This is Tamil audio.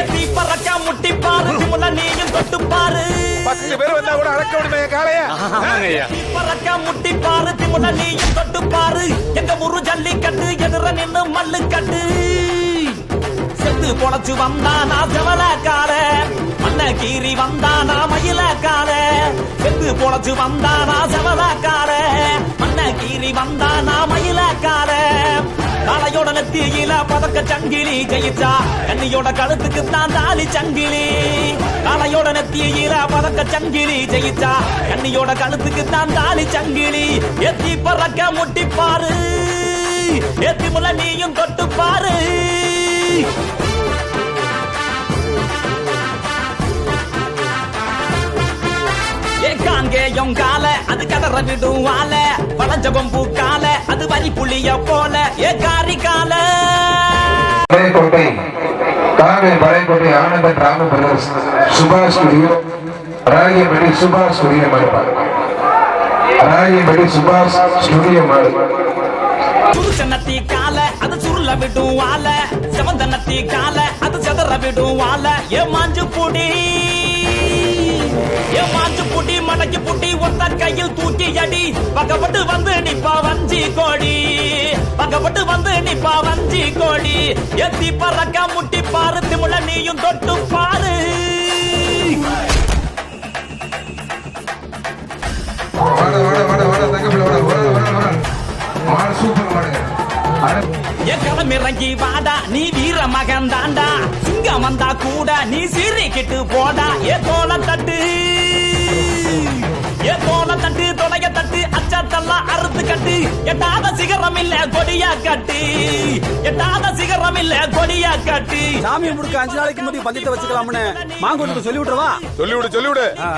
எத்தி பறக்க முட்டி பாரு திமுல நீயும் தொட்டு பாரு. பத்து பேர் வந்தா கூட அடக்க முடியுமா என் காளைய? எத்தி பறக்க முட்டி பாரு திமுல நீயும் தொட்டு பாரு. எங்க முரு ஜல்லிக்கட்டு எதிர நின்னு மல்லு கட்டு செத்து பொழைச்சு வந்தானா செவலக்கார மண்ண கீறி வந்தானா மயிலக்கார செத்து பொழைச்சு வந்தானா செவலக்கார காளையோட பதக்க சங்கிலி ஜெயிச்சா. கண்ணியோட கழுத்துக்கு தான் தாலி சங்கிலி. காலையோட நெத்தியில பதக்க சங்கிலி ஜெயிச்சா. கண்ணியோட கழுத்துக்கு தான் தாலி சங்கிலி. எத்தி பறக்க முட்டி பாரு எத்தி முள்ள நீயும் தொட்டு பாரு ஏ காங்கேயம் கால அது கதற விடும் வால. வளஞ்சபம் காலை அது வரி புளிய போல. ஏ பழையக்கோட்டை காங்கை பழையக்கோட்டை ஆனந்த ராம பிரதர்ஸ் சுபாஷ் ஸ்டுடியோ ராகியபடி சுபாஷ் ஸ்டுடியோ மாடு ராகியபடி சுபாஷ் ஸ்டுடியோ மாடு சுருச்சனத்தி கால அது சுருள விடும் வால. செவந்தனத்தி கால அது செதற விடும் வாழ ஏ மாஞ்சு புடி ஏ மாஞ்சு புடி மடக்கி புட்டி ஒத்த கையில் தூக்கி அடி. பக்கப்பட்டு வந்து நிப்பா வஞ்சி கோடி. பக்கப்பட்டு வந்து நிப்பா வஞ்சி கோடி எத்தி பறக்க முட்டி பாரு திமுல நீயும் தொட்டு பாரு. வாட வாட நீ வீர மகன் தாண்டா. சிங்கம் வந்தா கூட நீ சீறிக்கிட்டு போடா. ஏ தோல தட்டு எட்டாத சிகரம் இல்ல கொடியா கட்டு. எட்டாத சிகரம் இல்ல கொடியா கட்டு. சாமி முடுக்க அஞ்சு நாளைக்கு முன்னாடி பந்தயத்தை வச்சுக்கலாம்னு மாங்கோட்டுக்கு சொல்லி விட்டுறவா சொல்லி விடு சொல்லி விடு